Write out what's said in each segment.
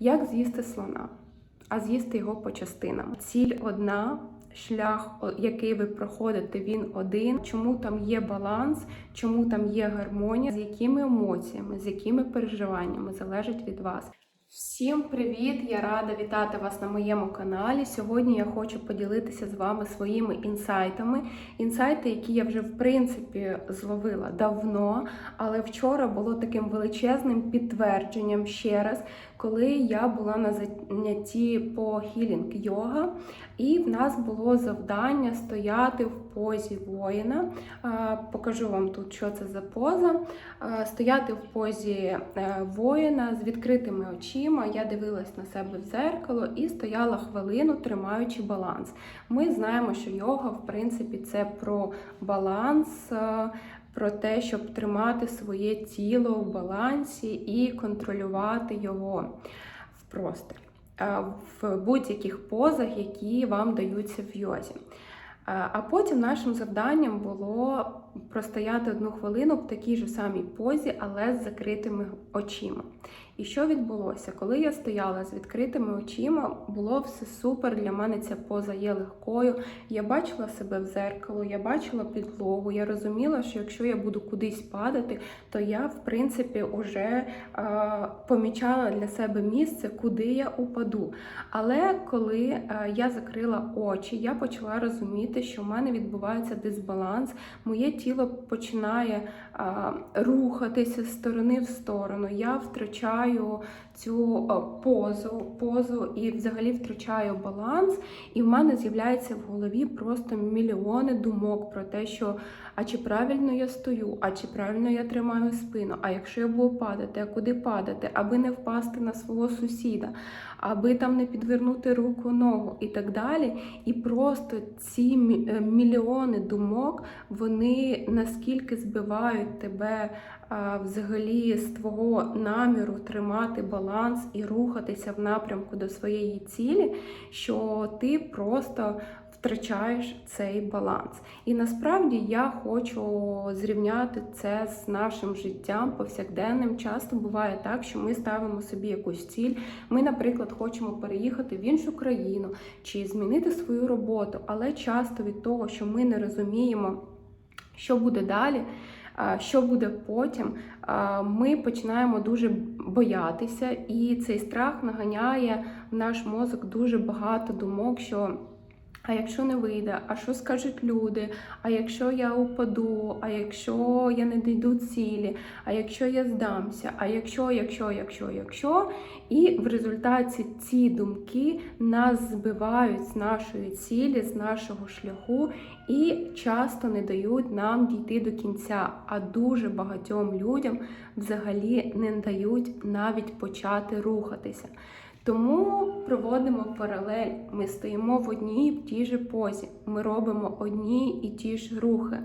Як з'їсти слона? А з'їсти його по частинам. Ціль одна. Шлях, який ви проходите, він один. Чому там є баланс, чому там є гармонія, з якими емоціями, з якими переживаннями залежить від вас. Всім привіт! Я рада вітати вас на моєму каналі. Сьогодні я хочу поділитися з вами своїми інсайтами. Інсайти, які я вже в принципі зловила давно, але вчора було таким величезним підтвердженням ще раз, коли я була на занятті по хілінг йога, і в нас було завдання стояти в позі воїна. Покажу вам тут, що це за поза. Стояти в позі е, воїна з відкритими очима. Я дивилась на себе в зеркало і стояла хвилину, тримаючи баланс. Ми знаємо, що йога, в принципі, це про баланс. Про те, щоб тримати своє тіло в балансі і контролювати його в просторі е, в будь-яких позах, які вам даються в йозі. Е, А потім нашим завданням було простояти одну хвилину в такій же самій позі, але з закритими очима. І що відбулося? Коли я стояла з відкритими очима, було все супер. Для мене ця поза є легкою. Я бачила себе в зеркало, я бачила підлогу. Я розуміла, що якщо я буду кудись падати, то я, в принципі, вже е, помічала для себе місце, куди я упаду. Але коли е, я закрила очі, я почала розуміти, що в мене відбувається дисбаланс, моє тіло починає е, рухатися з сторони в сторону. Я втрачаю цю е, позу, позу і взагалі втрачаю баланс. І в мене з'являється в голові просто мільйони думок про те, що а чи правильно я стою, а чи правильно я тримаю спину, а якщо я буду падати, а куди падати, аби не впасти на свого сусіда, аби там не підвернути руку ногу і так далі. І просто ці е, мільйони думок, вони наскільки збивають тебе а, взагалі з твого наміру тримати баланс і рухатися в напрямку до своєї цілі, що ти просто втрачаєш цей баланс. І насправді я хочу зрівняти це з нашим життям повсякденним. Часто буває так, що ми ставимо собі якусь ціль. Ми, наприклад, хочемо переїхати в іншу країну чи змінити свою роботу, але часто від того, що ми не розуміємо, що буде далі. Що буде потім, ми починаємо дуже боятися, і цей страх наганяє в наш мозок дуже багато думок, що а якщо не вийде, а що скажуть люди? А якщо я упаду, а якщо я не дійду цілі, а якщо я здамся, а якщо, якщо, якщо, якщо. І в результаті ці думки нас збивають з нашої цілі, з нашого шляху і часто не дають нам дійти до кінця. А дуже багатьом людям взагалі не дають навіть почати рухатися. Тому проводимо паралель. Ми стоїмо в одній і в тій же позі. Ми робимо одні і ті ж рухи.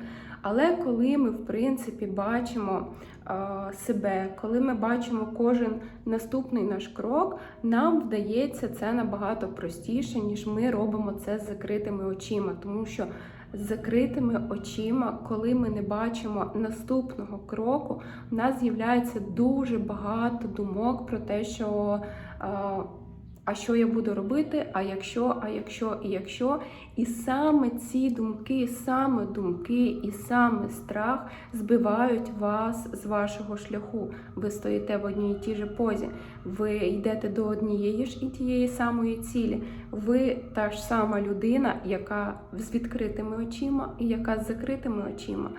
Але коли ми, в принципі, бачимо е, себе, коли ми бачимо кожен наступний наш крок, нам вдається це набагато простіше, ніж ми робимо це з закритими очима. Тому що з закритими очима, коли ми не бачимо наступного кроку, в нас з'являється дуже багато думок про те, що а, що я буду робити, а якщо, а якщо, і якщо. І саме ці думки, саме думки і саме страх збивають вас з вашого шляху. Ви стоїте в одній і тій же позі, ви йдете до однієї ж і тієї самої цілі. Ви та ж сама людина, яка з відкритими очима і яка з закритими очима.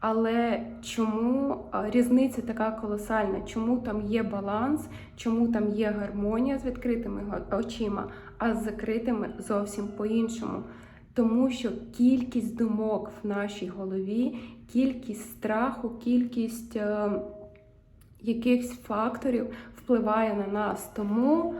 Але чому різниця така колосальна? Чому там є баланс, чому там є гармонія з відкритими очима, а з закритими зовсім по-іншому? Тому що кількість думок в нашій голові, кількість страху, кількість е, якихось факторів впливає на нас. Тому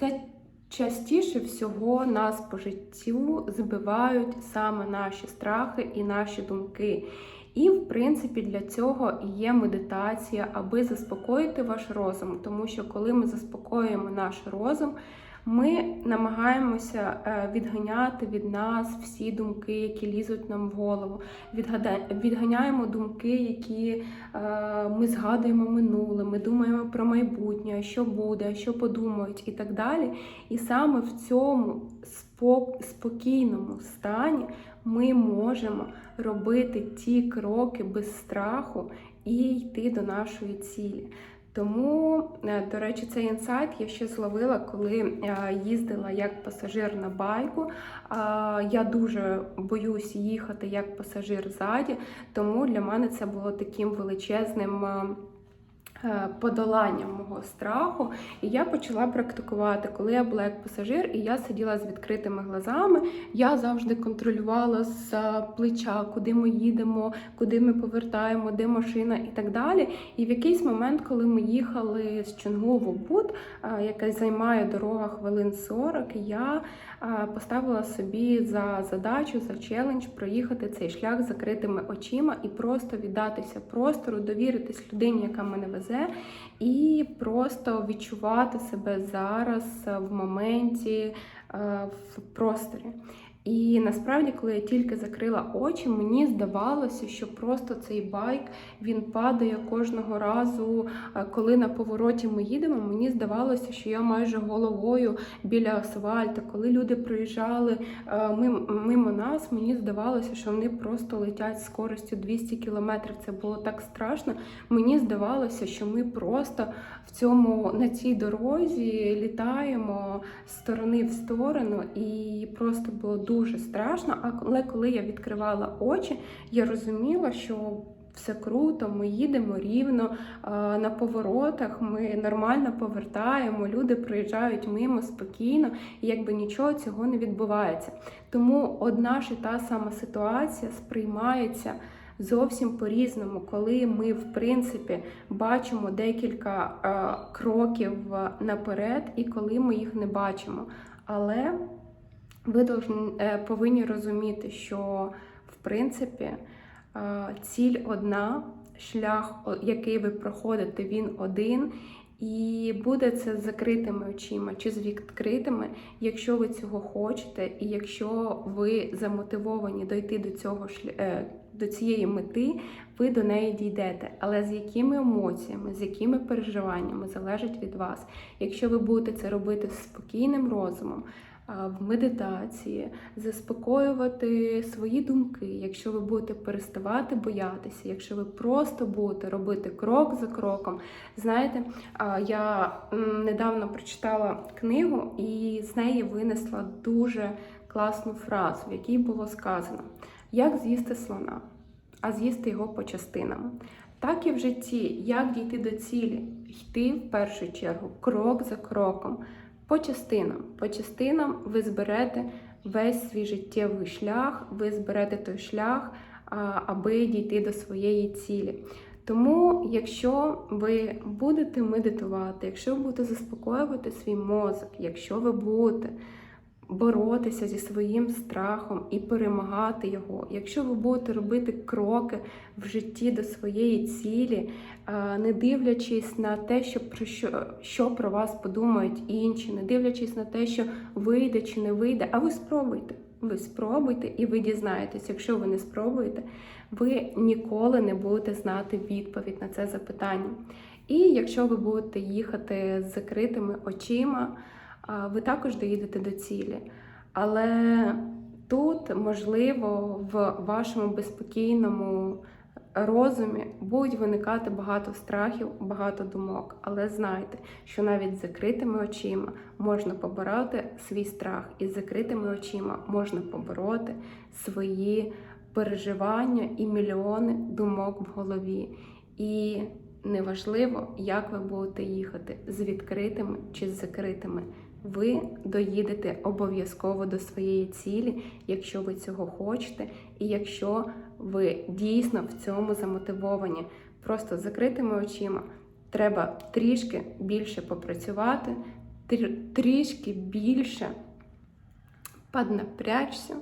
це частіше всього нас по життю збивають саме наші страхи і наші думки. І, в принципі, для цього і є медитація, аби заспокоїти ваш розум. Тому що коли ми заспокоюємо наш розум, Ми намагаємося е, відганяти від нас всі думки, які лізуть нам в голову. Відганяємо думки, які е, ми згадуємо минуле, ми думаємо про майбутнє, що буде, що подумають і так далі. І саме в цьому спокійному стані ми можемо робити ті кроки без страху і йти до нашої цілі. Тому, е, до речі, цей інсайт я ще зловила, коли е, їздила як пасажир на байку. Я дуже боюсь їхати як пасажир ззаді, тому для мене це було таким величезним. Е, Подоланням мого страху, і я почала практикувати, коли я була як пасажир, і я сиділа з відкритими глазами. Я завжди контролювала з е, плеча, куди ми їдемо, куди ми повертаємо, де машина і так далі. І в якийсь момент, коли ми їхали з Чонгу в Обуд, е, яка займає дорога хвилин 40, я поставила собі за задачу, за челендж проїхати цей шлях закритими очима і просто віддатися простору, довіритись людині, яка мене везе, і просто відчувати себе зараз в моменті, е, в просторі. І насправді, коли я тільки закрила очі, мені здавалося, що просто цей байк він падає кожного разу, е, коли на повороті ми їдемо. Мені здавалося, що я майже головою біля асфальту. Коли люди проїжджали е, мимо нас, мені здавалося, що вони просто летять з скоростю 200 км. Це було так страшно. Мені здавалося, що ми просто в цьому на цій дорозі літаємо з сторони в сторону, і просто було дуже страшно. Але коли я відкривала очі, я розуміла, що все круто, ми їдемо рівно на поворотах, ми нормально повертаємо, люди проїжджають мимо спокійно, і якби нічого цього не відбувається. Тому одна ж і та сама ситуація сприймається зовсім по-різному, коли ми, в принципі, бачимо декілька е, кроків наперед, і коли ми їх не бачимо. Але ви е, повинні розуміти, що в принципі е, ціль одна, шлях, який ви проходите, він один. І буде це з закритими очима чи з відкритими, якщо ви цього хочете, і якщо ви замотивовані дойти до цього е, до цієї мети, ви до неї дійдете. Але з якими емоціями, з якими переживаннями залежить від вас. Якщо ви будете це робити з спокійним розумом, в медитації, заспокоювати свої думки, якщо ви будете переставати боятися, якщо ви просто будете робити крок за кроком. Знаєте, я недавно прочитала книгу і з неї винесла дуже класну фразу, в якій було сказано: як з'їсти слона, а з'їсти його по частинам. Так і в житті, як дійти до цілі, йти в першу чергу крок за кроком, по частинам. По частинам ви зберете весь свій життєвий шлях, ви зберете той шлях, аби дійти до своєї цілі. Тому, якщо ви будете медитувати, якщо ви будете заспокоювати свій мозок, якщо ви будете боротися зі своїм страхом і перемагати його, якщо ви будете робити кроки в житті до своєї цілі, не дивлячись на те, що про що, що про вас подумають інші, не дивлячись на те, що вийде чи не вийде, а ви спробуйте. Ви спробуйте і ви дізнаєтесь, якщо ви не спробуєте, ви ніколи не будете знати відповідь на це запитання. І якщо ви будете їхати з закритими очима, ви також доїдете до цілі. Але тут, можливо, в вашому безпокійному розумі будуть виникати багато страхів, багато думок. Але знайте, що навіть з закритими очима можна побороти свій страх, і закритими очима можна побороти свої переживання і мільйони думок в голові. І неважливо, як ви будете їхати з відкритими чи з закритими. Ви доїдете обов'язково до своєї цілі, якщо ви цього хочете, і якщо ви дійсно в цьому замотивовані. Просто закритими очима треба трішки більше попрацювати, трі- трішки більше поднапрячься,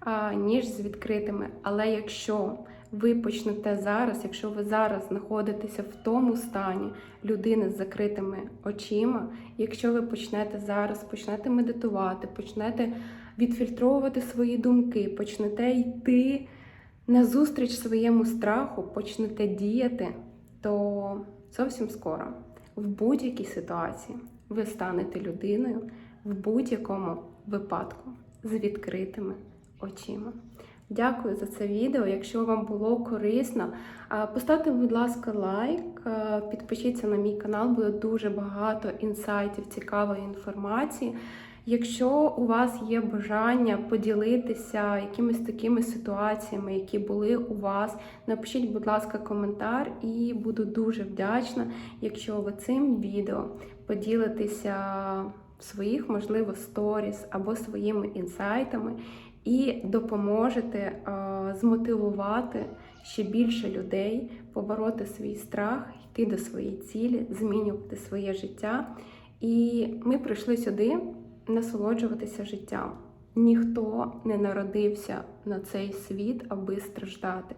а, ніж з відкритими. Але якщо ви почнете зараз, якщо ви зараз знаходитеся в тому стані людини з закритими очима, якщо ви почнете зараз, почнете медитувати, почнете відфільтровувати свої думки, почнете йти назустріч своєму страху, почнете діяти, то зовсім скоро в будь-якій ситуації ви станете людиною в будь-якому випадку з відкритими очима. Дякую за це відео. Якщо вам було корисно, поставте, будь ласка, лайк, підпишіться на мій канал, буде дуже багато інсайтів, цікавої інформації. Якщо у вас є бажання поділитися якимись такими ситуаціями, які були у вас, напишіть, будь ласка, коментар, і буду дуже вдячна, якщо ви цим відео поділитеся своїх, можливо, сторіс або своїми інсайтами і допоможете е, змотивувати ще більше людей побороти свій страх, йти до своєї цілі, змінювати своє життя. І ми прийшли сюди насолоджуватися життям. Ніхто не народився на цей світ, аби страждати.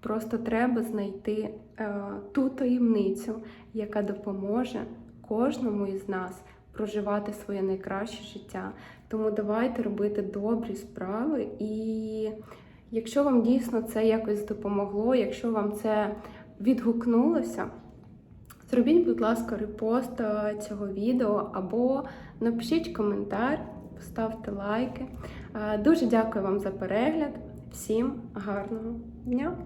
Просто треба знайти е, ту таємницю, яка допоможе кожному із нас проживати своє найкраще життя. Тому давайте робити добрі справи. І якщо вам дійсно це якось допомогло, якщо вам це відгукнулося, зробіть, будь ласка, репост е, цього відео або напишіть коментар, поставте лайки. Е, Дуже дякую вам за перегляд. Всім гарного дня!